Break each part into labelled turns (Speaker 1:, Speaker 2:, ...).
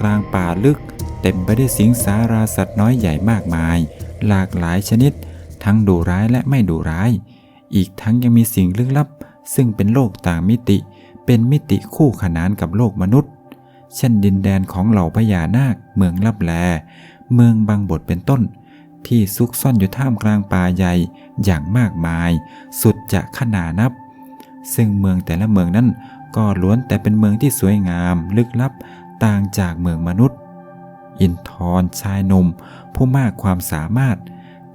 Speaker 1: กลางป่าลึก เต็มไปด้วยสิงสาราสัตว์น้อยใหญ่มากมาย หลากหลายชนิด ทั้งดุร้ายและไม่ดุร้าย อีกทั้งยังมีสิ่งลึกลับ ซึ่งเป็นโลกต่างมิติ เป็นมิติคู่ขนานกับโลกมนุษย์ เช่นดินแดนของเหล่าพญานาค เมืองลับแล เมืองบางบทเป็นต้น ที่ซุกซ่อนอยู่ท่ามกลางป่าใหญ่อย่างมากมาย สุดจะขนานับ ซึ่งเมืองแต่ละเมืองนั้นก็ล้วนแต่เป็นเมืองที่สวยงาม ลึกลับ ต่างจากเมืองมนุษย์ อินทรชายหนุ่มผู้มากความสามารถ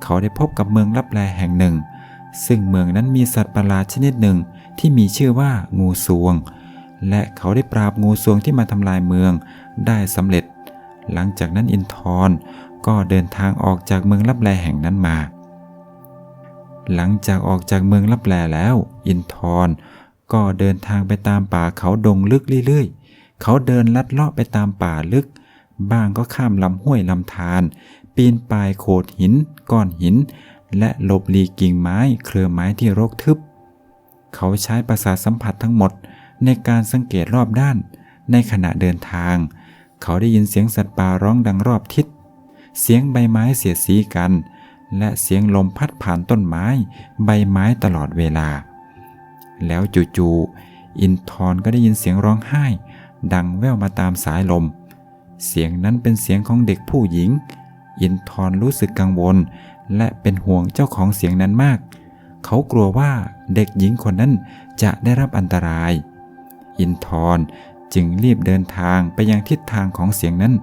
Speaker 1: เขาได้พบกับเมืองลับแลแห่งหนึ่ง ซึ่งเมืองนั้นมีสัตว์ประหลาดชนิดหนึ่งที่มีชื่อว่างูสวง และเขาได้ปราบงูสวงที่มาทำลายเมืองได้สำเร็จ หลังจากนั้นอินทรก็เดินทางออกจากเมืองลับแลแห่งนั้นมา หลังจากออกจากเมืองลับแลแล้ว อินทรก็เดินทางไปตามป่าเขาดงลึกเรื่อยๆ เขาเดินลัดเลาะไปตามป่าลึก บ้างก็ข้ามลำห้วยลำธาร ปีนป่ายโขดหิน ก้อนหิน และหลบหลีกกิ่งไม้ เครือไม้ที่รกทึบ เขาใช้ประสาทสัมผัสทั้งหมดในการสังเกตรอบด้าน ในขณะเดินทาง เขาได้ยินเสียงสัตว์ป่าร้องดังรอบทิศ เสียงใบไม้เสียดสีกัน และเสียงลมพัดผ่านต้นไม้ ใบไม้ตลอดเวลา แล้วจู่ๆอินทร์ก็ได้ยินเสียงร้องไห้ ดังแว่วมาตามสายลม เสียงนั้นเป็นเสียงของเด็กผู้หญิง อินทร์รู้สึกกังวล และเป็นห่วงเจ้าของเสียงนั้นมาก เขากลัวว่าเด็กหญิงคนนั้นจะได้รับอันตราย อินทร์จึงรีบเดินทางไปยังทิศทางของเสียงนั้น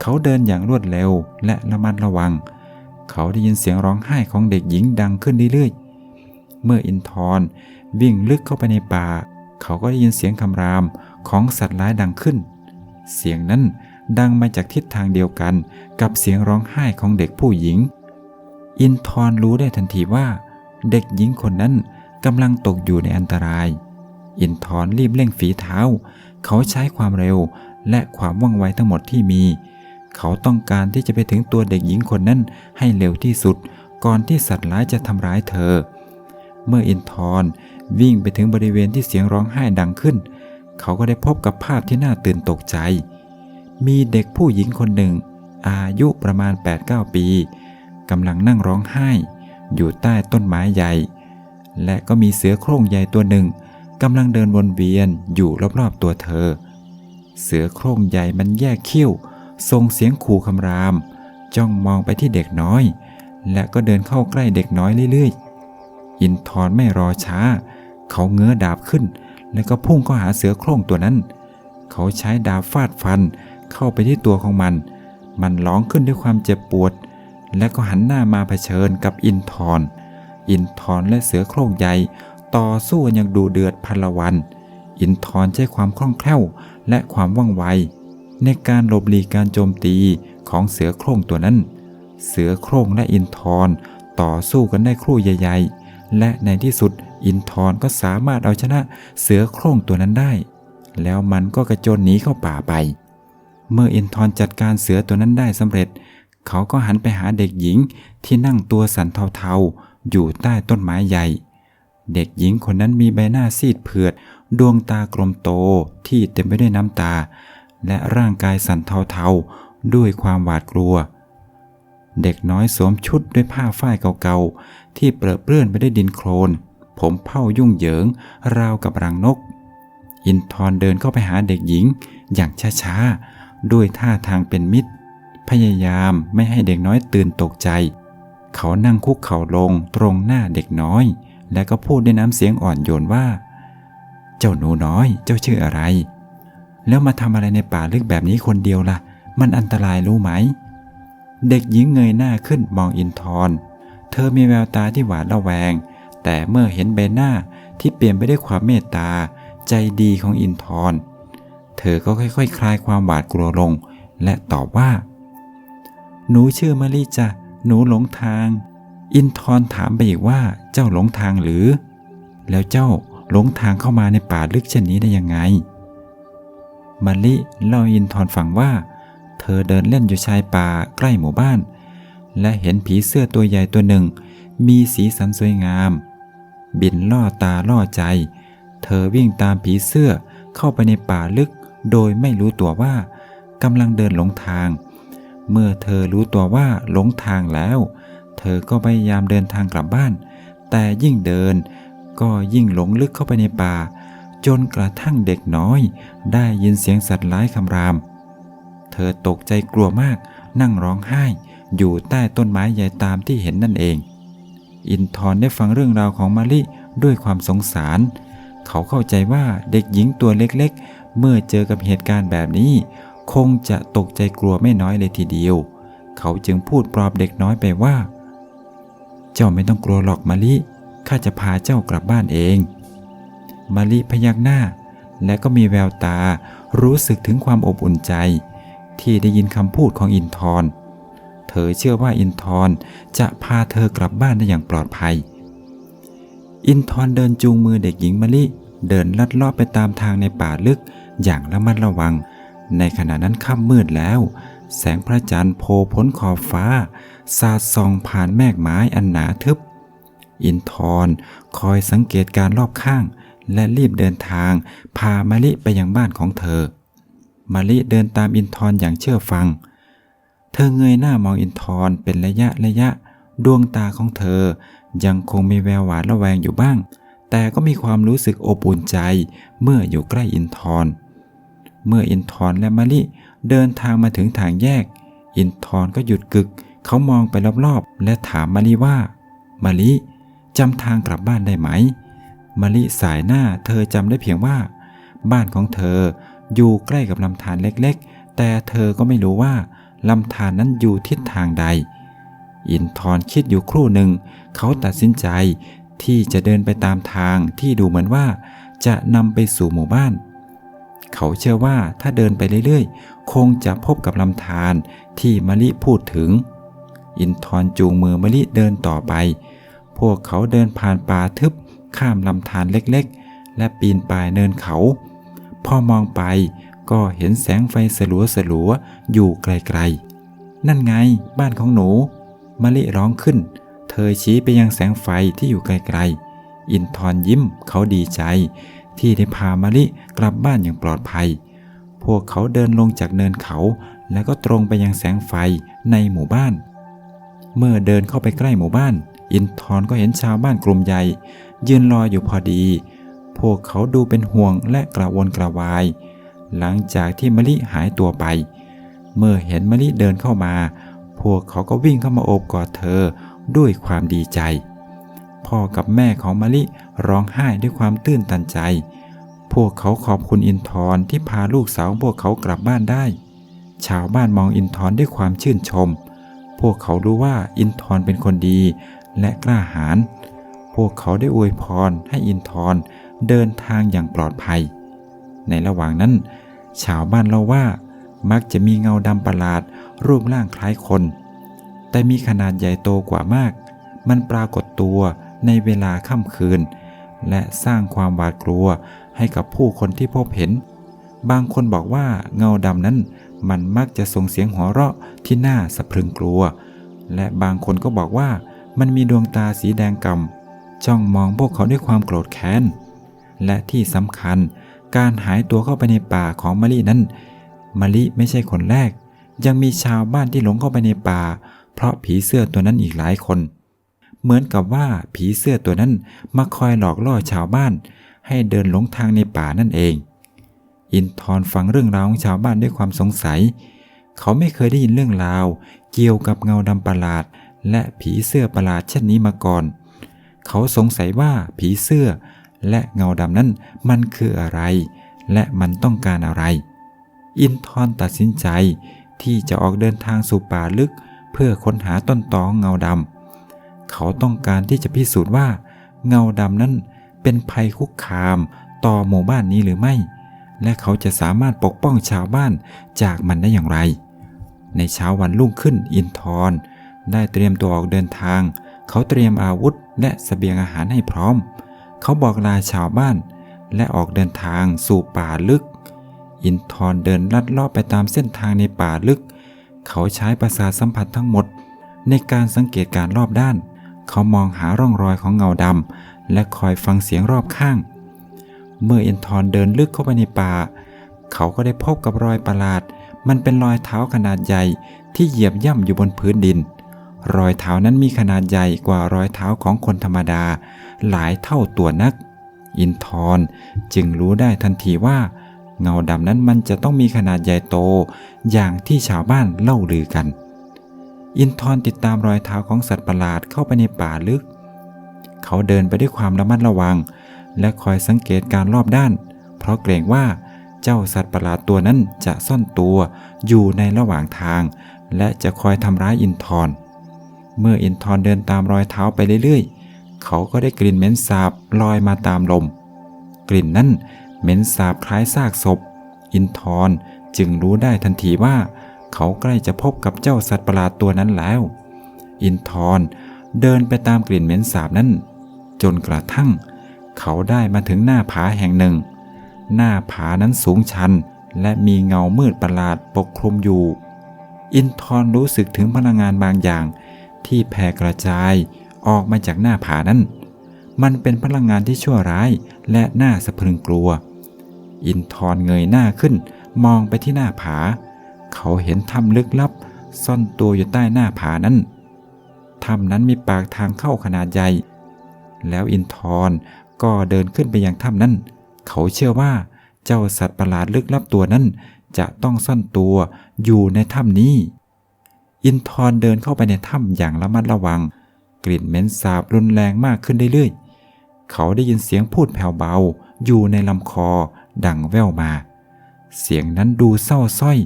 Speaker 1: เขาเดินอย่างรวดเร็วและระมัดระวัง เขาได้ยินเสียงร้องไห้ของเด็กหญิงดังขึ้นเรื่อยๆ เมื่ออินทร์วิ่งลึกเข้าไปในป่า เขาก็ได้ยินเสียงคำราม ของสัตว์ร้ายดังขึ้น เสียงนั้นดังมาจากทิศทางเดียวกันกับเสียงร้องไห้ของเด็กผู้หญิง อินทร์รู้ได้ทันทีว่า เด็กหญิงคนนั้นกำลังตกอยู่ในอันตราย อินทร์รีบเร่งฝีเท้า เขาใช้ความเร็วและความว่องไวทั้งหมดที่มี เขาต้องการที่จะไปถึงตัวเด็กหญิงคนนั้นให้เร็วที่สุด ก่อนที่สัตว์ร้ายจะทำร้ายเธอ เมื่ออินทร์วิ่งไปถึงบริเวณที่เสียงร้องไห้ดังขึ้น เขาก็ได้พบกับภาพที่น่าตื่นตกใจ มีเด็กผู้หญิงคนหนึ่ง อายุประมาณ 8-9 ปีกำลังนั่งร้องไห้ อยู่ใต้ต้นไม้ใหญ่ และก็มีเสือโคร่งใหญ่ตัวหนึ่งกำลังเดินวนเวียนอยู่รอบๆตัวเธอ เสือโคร่งใหญ่มันแยกเขี้วส่งเสียงขู่คำราม จ้องมองไปที่เด็กน้อย และก็เดินเข้าใกล้เด็กน้อยเรื่อยๆ อินทร์ไม่รอช้า เขาเงื้อดาบขึ้น แล้วก็พุ่งเข้าหาเสือโคร่งตัวนั้น เขาใช้ดาบฟาดฟันเข้าไปที่ตัวของมัน มันร้องขึ้นด้วยความเจ็บปวด และก็หันหน้ามาเผชิญกับอินทร์อินทร์และเสือโคร่งใหญ่ต่อสู้อย่างดูเดือดพลวัน อินทร์ใช้ความคล่องแคล่วและความว่องไว ในการหลบหลีกการโจมตีของเสือโคร่งตัวนั้น เสือโคร่งและอินทร์ต่อสู้กันได้ครู่ใหญ่ๆ และในที่สุดอินทร์ก็สามารถเอาชนะเสือโคร่งตัวนั้นได้ แล้วมันก็กระโจนหนีเข้าป่าไป เมื่ออินทร์จัดการเสือตัวนั้นได้สำเร็จ เขาก็หันไปหาเด็กหญิงที่นั่งตัวสันเทาๆ อยู่ใต้ต้นไม้ใหญ่ เด็กหญิงคนนั้นมีใบหน้าซีดเผือด ดวงตากลมโตที่เต็มไปด้วยน้ำตา และร่างกายสันเทาๆ ด้วยความหวาดกลัว เด็กน้อยสวมชุดด้วยผ้าฝ้ายเก่าๆ ที่เปรอะเปื้อนไปด้วยดินโคลน ผมเผ้ายุ่งเหยิง ราวกับรังนก อินทร์เดินเข้าไปหาเด็กหญิง อย่างช้าๆ ด้วยท่าทางเป็นมิตร พยายามไม่ให้เด็กน้อยตื่นตกใจ เขานั่งคุกเข่าลงตรงหน้าเด็กน้อย และก็พูดด้วยน้ำเสียงอ่อนโยนว่า เจ้าหนูน้อย เจ้าชื่ออะไร แล้วมาทำอะไรในป่าลึกแบบนี้คนเดียวล่ะ มันอันตรายรู้ไหม เด็กหญิงเงยหน้าขึ้นมองอินทร์เธอมีแววตาที่หวาดระแวง แต่เมื่อเห็นใบหน้าที่เปลี่ยนไปด้วยความเมตตา ใจดีของอินทร์เธอก็ค่อยๆคคลายความหวาดกลัวลง และตอบว่า หนูชื่อมะลิจ้ะหนูหลงทาง อินทร์ถามไปอีกว่าเจ้าหลงทางหรือ แล้วเจ้าหลงทางเข้ามาในป่าลึกเช่นนี้ได้ยังไงมะลิเล่าอินทร์ฟังว่า เธอเดินเล่นอยู่ชายป่าใกล้หมู่บ้าน และเห็นผีเสื้อตัวใหญ่ตัวหนึ่ง มีสีสันสวยงาม บินล่อตาล่อใจ เธอวิ่งตามผีเสื้อเข้าไปในป่าลึก โดยไม่รู้ตัวว่ากำลังเดินหลงทาง เมื่อเธอรู้ตัวว่าหลงทางแล้ว เธอก็พยายามเดินทางกลับบ้าน แต่ยิ่งเดิน ก็ยิ่งหลงลึกเข้าไปในป่าจนกระทั่งเด็กน้อย ได้ยินเสียงสัตว์ร้ายคำราม เธอตกใจกลัวมาก นั่งร้องไห้ อยู่ใต้ต้นไม้ใหญ่ตามที่เห็นนั่นเอง อินทร์ได้ฟังเรื่องราวของมาลิด้วยความสงสาร เขาเข้าใจว่าเด็กหญิงตัวเล็กๆ เมื่อเจอกับเหตุการณ์แบบนี้ คงจะตกใจกลัวไม่น้อยเลยทีเดียว เขาจึงพูดปลอบเด็กน้อยไปว่า เจ้าไม่ต้องกลัวหรอกมาลิข้าจะพาเจ้ากลับบ้านเองมาลิพยักหน้า และก็มีแววตารู้สึกถึงความอบอุ่นใจ ที่ได้ยินคำพูดของอินทร์เธอเชื่อว่าอินทร์จะพาเธอกลับบ้านได้อย่างปลอดภัย อินทร์เดินจูงมือเด็กหญิงมะลิเดินลัดเลาะไปตามทางในป่าลึกอย่างระมัดระวัง ในขณะนั้นค่ำมืดแล้ว แสงพระจันทร์โผล่พ้นขอบฟ้า สาดส่องผ่านแมกไม้อันหนาทึบ อินทร์คอยสังเกตการรอบข้าง และรีบเดินทางพามะลิไปยังบ้านของเธอ มะลิเดินตามอินทร์อย่างเชื่อฟัง เธอเงยหน้ามองอินทร์เป็นระยะระยะ ดวงตาของเธอ ยังคงมีแววหวานระแวงอยู่บ้าง แต่ก็มีความรู้สึกอบอุ่นใจเมื่ออยู่ใกล้อินทร์เมื่ออินทร์และมะลิเดินทางมาถึงทางแยก อินทร์ก็หยุดกึก เขามองไปรอบๆ และถามมะลิว่ามะลิจำทางกลับบ้านได้ไหมมะลิสายหน้าเธอจำได้เพียงว่า บ้านของเธอ อยู่ใกล้กับลำธารเล็กๆ แต่เธอก็ไม่รู้ว่าลำธารนนั้นอยู่ทิศทางใด อินทร์คิดอยู่ครู่หนึ่ง เขาตัดสินใจที่จะเดินไปตามทางที่ดูเหมือนว่า จะนำไปสู่หมู่บ้าน เขาเชื่อว่าถ้าเดินไปเรื่อยๆ คงจะพบกับลำธารที่มะลิพูดถึง อินทร์จูงมือมะลิเดินต่อไป พวกเขาเดินผ่านป่าทึบข้ามลำธารเล็กๆ และปีนป่ายเนินเขา พอมองไปก็เห็นแสงไฟสลัวสลัวอยู่ไกลๆ นั่นไงบ้านของหนูมะลิร้องขึ้น เธอชี้ไปยังแสงไฟที่อยู่ไกลๆ อินทร์ยิ้มเขาดีใจ ที่ได้พามะลิกลับบ้านอย่างปลอดภัย พวกเขาเดินลงจากเนินเขา แล้วก็ตรงไปยังแสงไฟในหมู่บ้าน เมื่อเดินเข้าไปใกล้หมู่บ้าน อินทร์ก็เห็นชาวบ้านกลุ่มใหญ่ ยืนรออยู่พอดี พวกเขาดูเป็นห่วงและกระวนกระวาย หลังจากที่มะลิหายตัวไป เมื่อเห็นมะลิเดินเข้ามา พวกเขาก็วิ่งเข้ามาโอบกอดเธอด้วยความดีใจ พ่อกับแม่ของมะลิร้องไห้ด้วยความตื้นตันใจ พวกเขาขอบคุณอินทร์ที่พาลูกสาวพวกเขากลับบ้านได้ ชาวบ้านมองอินทร์ด้วยความชื่นชม พวกเขารู้ว่าอินทร์เป็นคนดีและกล้าหาญพวกเขาได้อวยพรให้อินทร์ เดินทางอย่างปลอดภัย ในระหว่างนั้น ชาวบ้านเล่าว่า มักจะมีเงาดำประหลาดรูปร่างคล้ายคน แต่มีขนาดใหญ่โตกว่ามาก มันปรากฏตัวในเวลาค่ำคืน และสร้างความหวาดกลัวให้กับผู้คนที่พบเห็น บางคนบอกว่าเงาดำนั้นมันมักจะส่งเสียงหัวเราะที่น่าสะพรึงกลัว และบางคนก็บอกว่ามันมีดวงตาสีแดงกำจ้องมองพวกเขาด้วยความโกรธแค้น และที่สำคัญ การหายตัวเข้าไปในป่าของมะลินั้นมะลิไม่ใช่คนแรก ยังมีชาวบ้านที่หลงเข้าไปในป่า เพราะผีเสื้อตัวนั้นอีกหลายคน เหมือนกับว่าผีเสื้อตัวนั้นมาคอยหลอกล่อชาวบ้าน ให้เดินหลงทางในป่านั่นเอง อินทร์ฟังเรื่องราวของชาวบ้านด้วยความสงสัย เขาไม่เคยได้ยินเรื่องราว เกี่ยวกับเงาดำประหลาด และผีเสื้อประหลาดเช่นนี้มาก่อน เขาสงสัยว่าผีเสื้อ และเงาดำนั้นมันคืออะไร และมันต้องการอะไร อินทร์ตัดสินใจที่จะออกเดินทางสู่ป่าลึก เพื่อค้นหาต้นตอเงาดำเขาต้องการที่จะพิสูจน์ว่า เงาดำนั้นเป็นภัยคุกคามต่อหมู่บ้านนี้หรือไม่ และเขาจะสามารถปกป้องชาวบ้านจากมันได้อย่างไร ในเช้าวันรุ่งขึ้นอินทร์ได้เตรียมตัวออกเดินทาง เขาเตรียมอาวุธและสเสบียงอาหารให้พร้อม เขาบอกลาชาวบ้าน และออกเดินทางสู่ป่าลึก อินทร์เดินลัดเลาะไปตามเส้นทางในป่าลึก เขาใช้ประสาทสัมผัสทั้งหมด ในการสังเกตการรอบด้าน เขามองหาร่องรอยของเงาดำและคอยฟังเสียงรอบข้าง เมื่ออินทร์เดินลึกเข้าไปในป่า เขาก็ได้พบกับรอยประหลาด มันเป็นรอยเท้าขนาดใหญ่ที่เหยียบย่ำอยู่บนพื้นดินรอยเท้านั้นมีขนาดใหญ่กว่ารอยเท้าของคนธรรมดา หลายเท่าตัวนัก อินทร์จึงรู้ได้ทันทีว่า เงาดำนั้นมันจะต้องมีขนาดใหญ่โต อย่างที่ชาวบ้านเล่าลือกัน อินทร์ติดตามรอยเท้าของสัตว์ประหลาดเข้าไปในป่าลึก เขาเดินไปด้วยความระมัดระวัง และคอยสังเกตการรอบด้าน เพราะเกรงว่าเจ้าสัตว์ประหลาดตัวนั้นจะซ่อนตัวอยู่ในระหว่างทาง และจะคอยทำร้ายอินทร์เมื่ออินทร์เดินตามรอยเท้าไปเรื่อยๆ เขาก็ได้กลิ่นเหม็นสาบลอยมาตามลม กลิ่นนั้นเหม็นสาบคล้ายซากศพ อินทร์จึงรู้ได้ทันทีว่า เขาใกล้จะพบกับเจ้าสัตว์ประหลาดตัวนั้นแล้ว อินทร์เดินไปตามกลิ่นเหม็นสาบนั้น จนกระทั่ง เขาได้มาถึงหน้าผาแห่งหนึ่ง หน้าผานั้นสูงชัน และมีเงามืดประหลาดปกคลุมอยู่ อินทร์รู้สึกถึงพลังงานบางอย่างที่แผ่กระจาย ออกมาจากหน้าผานั้น มันเป็นพลังงานที่ชั่วร้ายและน่าสะพรึงกลัว อินทร์เงยหน้าขึ้นมองไปที่หน้าผา เขาเห็นถ้ำลึกลับ ซ่อนตัวอยู่ใต้หน้าผานั้นถ้ำนั้นมีปากทางเข้าขนาดใหญ่ แล้วอินทร์ก็เดินขึ้นไปยังถ้ำนั้น เขาเชื่อว่าเจ้าสัตว์ประหลาดลึกลับตัวนั้น จะต้องซ่อนตัวอยู่ในถ้ำนี้ อินทร์เดินเข้าไปในถ้ำอย่างระมัดระวัง กลิ่นเหม็นสาบรุนแรงมากขึ้นเรื่อยๆ เขาได้ยินเสียงพูดแผ่วเบา อยู่ในลำคอดังแว่วมา เสียงนั้นดูเศร้าส้อย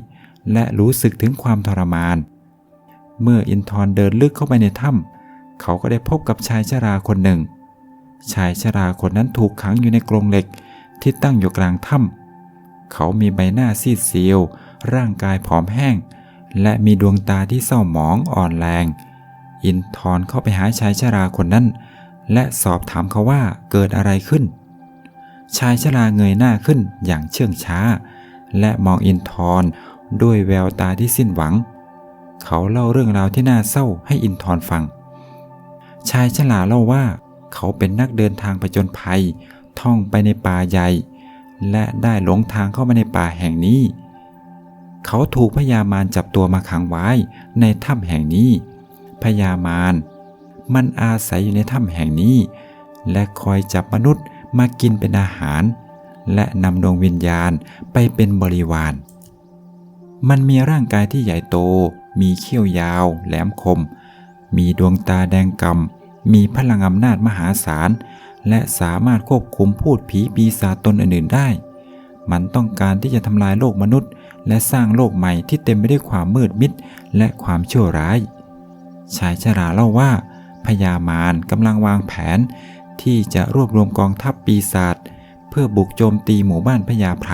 Speaker 1: และรู้สึกถึงความทรมาน เมื่ออินทร์เดินลึกเข้าไปในถ้ำเขาก็ได้พบกับชายชราคนหนึ่ง ชายชราคนนั้นถูกขังอยู่ในกรงเหล็กที่ตั้งอยู่กลางถ้ำเขามีใบหน้าซีดเซียว ร่างกายผอมแห้ง และมีดวงตาที่เศร้าหมองอ่อนแรง อินทร์เข้าไปหาชายชราคนนั้น และสอบถามเขาว่าเกิดอะไรขึ้น ชายชราเงยหน้าขึ้นอย่างเชื่องช้า และมองอินทร์ด้วยแววตาที่สิ้นหวัง เขาเล่าเรื่องราวที่น่าเศร้าให้อินทร์ฟัง ชายชราเล่าว่า เขาเป็นนักเดินทางไปจนภัย ท่องไปในป่าใหญ่ และได้หลงทางเข้ามาในป่าแห่งนี้ เขาถูกพญามารจับตัวมาขังไว้ในถ้ำแห่งนี้ พญามารมันอาศัยอยู่ในถ้ำแห่งนี้ และคอยจับมนุษย์มากินเป็นอาหาร และนำดวงวิญญาณไปเป็นบริวาร มันมีร่างกายที่ใหญ่โต มีเขี้ยวยาว แหลมคม มีดวงตาแดงกำมีพลังอำนาจมหาศาล และสามารถควบคุมพูดผีปีศาจตนอื่นๆได้ มันต้องการที่จะทำลายโลกมนุษย์ และสร้างโลกใหม่ที่เต็มไปด้วยความมืดมิดและความชั่วร้าย ชายชราเล่าว่าพญามารกำลังวางแผน ที่จะรวบรวมกองทัพปีศาจเพื่อบุกโจมตีหมู่บ้านพญาไพร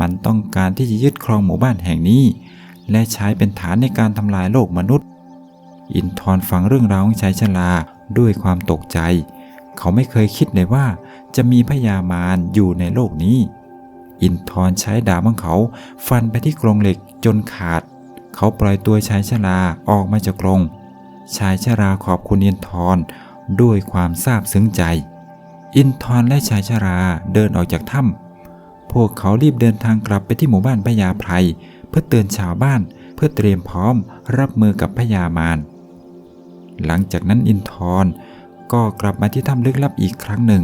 Speaker 1: มันต้องการที่จะยึดครองหมู่บ้านแห่งนี้ และใช้เป็นฐานในการทำลายโลกมนุษย์ อินทร์ฟังเรื่องราวของชายชราด้วยความตกใจ เขาไม่เคยคิดเลยว่าจะมีพญามารอยู่ในโลกนี้ อินทร์ใช้ดาบของเขา ฟันไปที่กรงเหล็กจนขาด เขาปล่อยตัวชายชราออกมาจากกรงชายชราขอบคุณอินทร์ด้วยความซาบซึ้งใจ อินทร์และชายชราเดินออกจากถ้ำพวกเขารีบเดินทางกลับไปที่หมู่บ้านพญาไพรเพื่อเตือนชาวบ้านเพื่อเตรียมพร้อมรับมือกับพญามาร หลังจากนั้นอินทร์ก็กลับมาที่ถ้ำลึกลับอีกครั้งหนึ่ง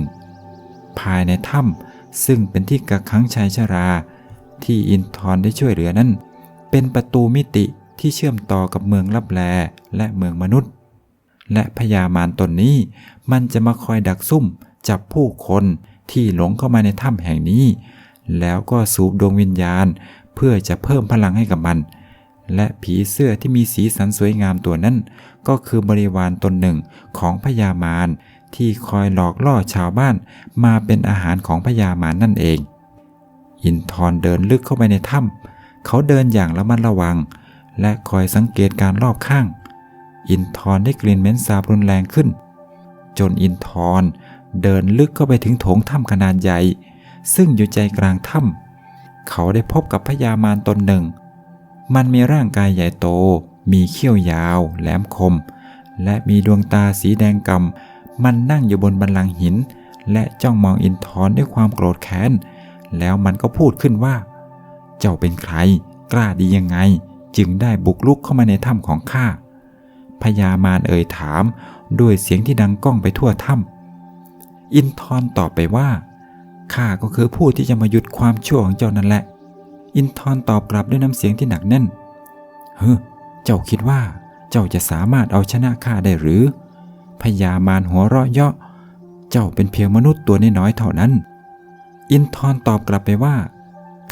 Speaker 1: ภายในถ้ำซึ่งเป็นที่กักขังชายชรา ที่อินทร์ได้ช่วยเหลือนั้น เป็นประตูมิติที่เชื่อมต่อกับเมืองลับแลและเมืองมนุษย์ และพญามารตนนี้มันจะมาคอยดักซุ่มจับผู้คนที่หลงเข้ามาในถ้ำแห่งนี้ แล้วก็สูบดวงวิญญาณเพื่อจะเพิ่มพลังให้กับมัน และผีเสื้อที่มีสีสันสวยงามตัวนั้น ก็คือบริวารตนหนึ่งของพญามารที่คอยหลอกล่อชาวบ้านมาเป็นอาหารของพญามารนั่นเอง อินทร์เดินลึกเข้าไปในถ้ำ เขาเดินอย่างระมัดระวัง และคอยสังเกตการรอบข้าง อินทร์ได้กลิ่นเหม็นสาบรุนแรงขึ้น จนอินทร์เดินลึกเข้าไปถึงโถงถ้ำขนาดใหญ่ ซึ่งอยู่ใจกลางถ้ำเขาได้พบกับพญามารตนหนึ่ง มันมีร่างกายใหญ่โต มีเขี้ยวยาว แหลมคม และมีดวงตาสีแดงกำมันนั่งอยู่บนบันลังหิน และจ้องมองอินทร์ด้วยความโกรธแค้น แล้วมันก็พูดขึ้นว่า เจ้าเป็นใคร กล้าดียังไง จึงได้บุกลุกเข้ามาในถ้ำของข้าพญามารเอ่ยถาม ด้วยเสียงที่ดังก้องไปทั่วถ้ำอินทร์ตอบไปว่าข้าก็คือผู้ที่จะมาหยุดความชั่วของเจ้านั่นแหละ อินทร์ตอบกลับด้วยน้ำเสียงที่หนักแน่น เฮ้อเจ้าคิดว่า เจ้าจะสามารถเอาชนะข้าได้หรือพญามารหัวเราะเยาะ เจ้าเป็นเพียงมนุษย์ตัวน้อยๆเท่านั้น อินทร์ตอบกลับไปว่า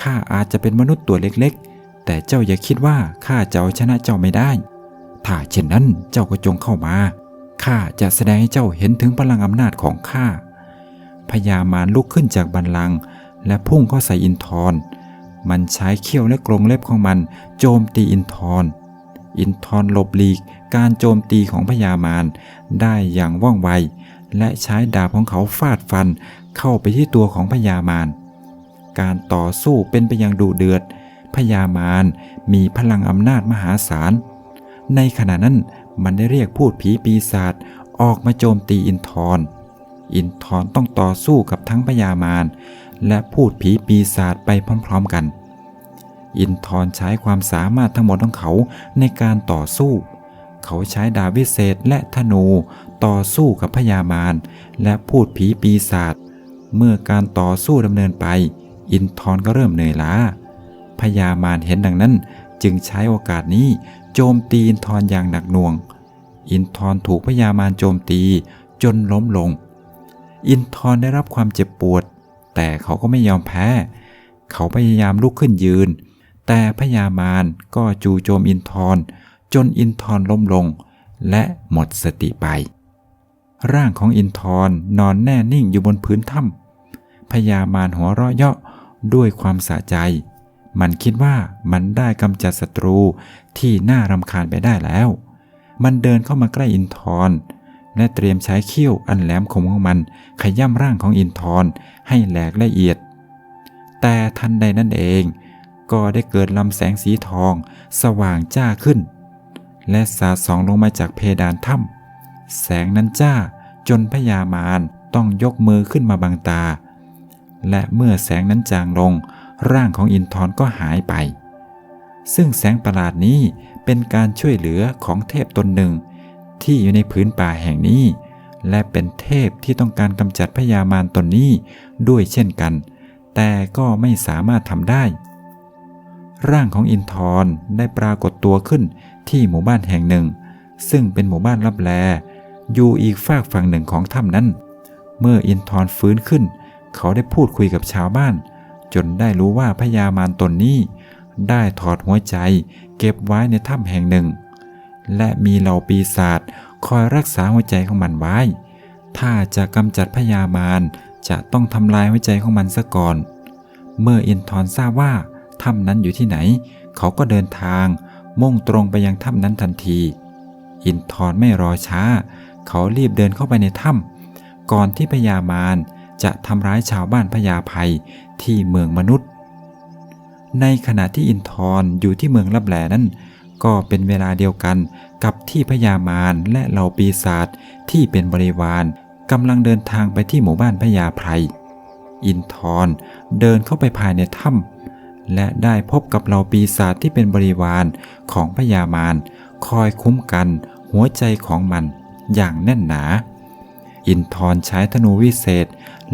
Speaker 1: ข้าอาจจะเป็นมนุษย์ตัวเล็กๆ แต่เจ้าอย่าคิดว่าข้าจะเอาชนะเจ้าไม่ได้ ถ้าเช่นนั้นเจ้าก็จงเข้ามา ข้าจะแสดงให้เจ้าเห็นถึงพลังอำนาจของข้า พญามารลุกขึ้นจากบันลัง และพุ่งเข้าใส่อินทร์ มันใช้เขี้ยวและกรงเล็บของมัน โจมตีอินทร์ อินทร์หลบหลีกการโจมตีของพญามารได้อย่างว่องไว และใช้ดาบของเขาฟาดฟันเข้าไปที่ตัวของพญามาร การต่อสู้เป็นไปอย่างดุเดือด พญามารมีพลังอำนาจมหาศาล ในขณะนั้นมันได้เรียกพูดผีปีศาจออกมาโจมตีอินทร์อินทร์ต้องต่อสู้กับทั้งพญามารและพูดผีปีศาจไปพร้อมๆกัน อินทร์ใช้ความสามารถทั้งหมดของเขาในการต่อสู้ เขาใช้ดาบวิเศษและธนูต่อสู้กับพญามารและพูดผีปีศาจเมื่อการต่อสู้ดำเนินไป อินทร์ก็เริ่มเหนื่อยล้าพญามารเห็นดังนั้นจึงใช้โอกาสนี้โจมตีอินทร์อย่างหนักหน่วง อินทร์ถูกพญามารโจมตีจนล้มลง อินทร์ได้รับความเจ็บปวด แต่เขาก็ไม่ยอมแพ้ เขาพยายามลุกขึ้นยืน แต่พญามารก็จู่โจมอินทร์จนอินทร์ล้มลง และหมดสติไป ร่างของอินทร์นอนแน่นิ่งอยู่บนพื้นถ้ำพญามารหัวเราะเยาะ ด้วยความสะใจ มันคิดว่ามันได้กำจัดศัตรูที่น่ารำคาญไปได้แล้ว มันเดินเข้ามาใกล้อินทร์และเตรียมใช้เขี้ยวอันแหลมคมของมัน ขย่ำร่างของอินทร์ให้แหลกละเอียด แต่ทันใดนั้นเอง ก็ได้เกิดลำแสงสีทอง สว่างจ้าขึ้น และสาดส่องลงมาจากเพดานถ้ำแสงนั้นจ้าจนพญามารต้องยกมือขึ้นมาบังตา และเมื่อแสงนั้นจางลง ร่างของอินทร์ก็หายไป ซึ่งแสงประหลาดนี้เป็นการช่วยเหลือของเทพตนหนึ่ง ที่อยู่ในพื้นป่าแห่งนี้ และเป็นเทพที่ต้องการกำจัดพญามารตนนี้ด้วยเช่นกัน แต่ก็ไม่สามารถทำได้ ร่างของอินทร์ได้ปรากฏตัวขึ้นที่หมู่บ้านแห่งหนึ่ง ซึ่งเป็นหมู่บ้านลับแลอยู่อีกฝากฝั่งหนึ่งของถ้ำนั้น เมื่ออินทร์ฟื้นขึ้น เขาได้พูดคุยกับชาวบ้าน จนได้รู้ว่าพญามารตนนี้ ได้ถอดหัวใจ เก็บไว้ในถ้ำแห่งหนึ่ง และมีเหล่าปีศาจคอยรักษาหัวใจของมันไว้ ถ้าจะกำจัดพญามารจะต้องทำลายหัวใจของมันซะก่อน เมื่ออินทร์ทราบว่าถ้ำนั้นอยู่ที่ไหน เขาก็เดินทาง มุ่งตรงไปยังถ้ำนั้นทันที อินทร์ไม่รอช้า เขารีบเดินเข้าไปในถ้ำก่อนที่พญามาร จะทำร้ายชาวบ้านพญาภัยที่เมืองมนุษย์ ในขณะที่อินทร์อยู่ที่เมืองลับแลนั้น ก็เป็นเวลาเดียวกันกับที่พญามารและเหล่าปีศาจที่เป็นบริวารกำลังเดินทางไปที่หมู่บ้านพญาไพรอินทร์เดินเข้าไปภายในถ้ำและได้พบกับเหล่าปีศาจที่เป็นบริวารของพญามารคอยคุ้มกันหัวใจของมันอย่างแน่นหนา อินทร์ใช้ธนูวิเศษ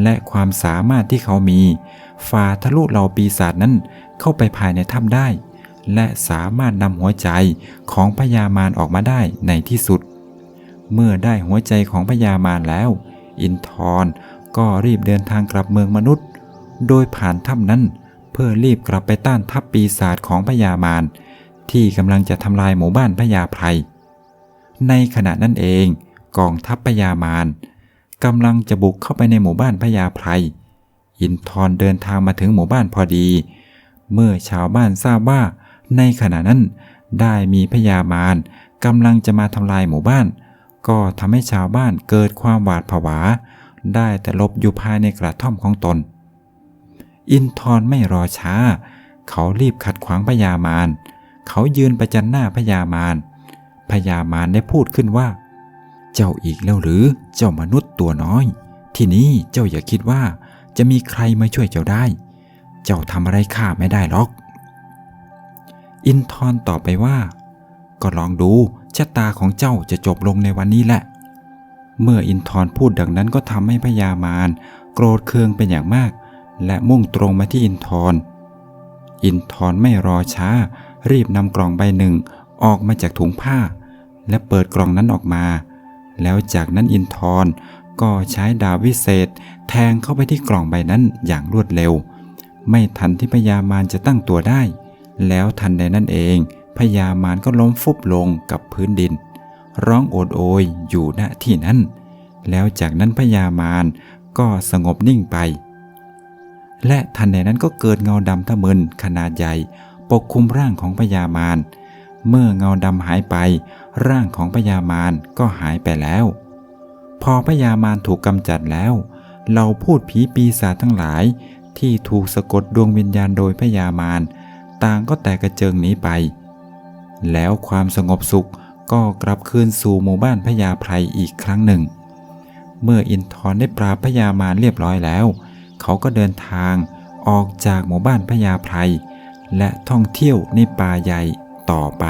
Speaker 1: และความสามารถที่เขามีฝ่าทะลุเหล่าปีศาจนั้นเข้าไปภายในถ้ำได้ และสามารถนำหัวใจของพญามารออกมาได้ในที่สุด เมื่อได้หัวใจของพญามารแล้ว อินทร์ก็รีบเดินทางกลับเมืองมนุษย์ โดยผ่านถ้ำนั้น เพื่อรีบกลับไปต้านทัพปีศาจของพญามารที่กำลังจะทำลายหมู่บ้านพญาไพรในขณะนั้นเองกองทัพพญามาร กำลังจะบุกเข้าไปในหมู่บ้านพญาไพรอินทร์เดินทางมาถึงหมู่บ้านพอดี เมื่อชาวบ้านทราบว่าในขณะนั้นได้มีพญามารกำลังจะมาทำลายหมู่บ้าน ก็ทำให้ชาวบ้านเกิดความหวาดผวา ได้แต่หลบอยู่ภายในกระท่อมของตน อินทร์ไม่รอช้า เขารีบขัดขวางพญามาร เขายืนประจันหน้าพญามารพญามารได้พูดขึ้นว่า เจ้าอีกแล้วหรือเจ้ามนุษย์ตัวน้อย ที่นี้เจ้าอย่าคิดว่าจะมีใครมาช่วยเจ้าได้ เจ้าทำอะไรข้าไม่ได้หรอก อินทร์ตอบไปว่า ก็ลองดูชะตาของเจ้าจะจบลงในวันนี้แหละ เมื่ออินทร์พูดดังนั้นก็ทำให้พญามารโกรธเคืองเป็นอย่างมาก และมุ่งตรงมาที่อินทร์อินทร์ไม่รอช้า รีบนำกล่องใบหนึ่งออกมาจากถุงผ้า และเปิดกล่องนั้นออกมา แล้วจากนั้นอินทร์ก็ใช้ดาบวิเศษ แทงเข้าไปที่กล่องใบนั้นอย่างรวดเร็ว ไม่ทันที่พญามารจะตั้งตัวได้ แล้วทันใดนั้นเองพญามารก็ล้มฟุบลงกับพื้นดิน ร้องโอดโอยอยู่ณที่นั้น แล้วจากนั้นพญามารก็สงบนิ่งไป และทันใดนั้นก็เกิดเงาดำทะมึนขนาดใหญ่ ปกคลุมร่างของพญามาร เมื่อเงาดำหายไป ร่างของพญามารก็หายไปแล้ว พอพญามารถูกกำจัดแล้ว เราพูดผีปีศาจทั้งหลายที่ถูกสะกดดวงวิญญาณโดยพญามารต่างก็แตกกระเจิงหนีไป แล้วความสงบสุขก็กลับคืนสู่หมู่บ้านพญาไพรอีกครั้งหนึ่ง เมื่ออินทร์ได้ปราบพญามารเรียบร้อยแล้ว เขาก็เดินทางออกจากหมู่บ้านพญาไพรและท่องเที่ยวในป่าใหญ่ ต่อไป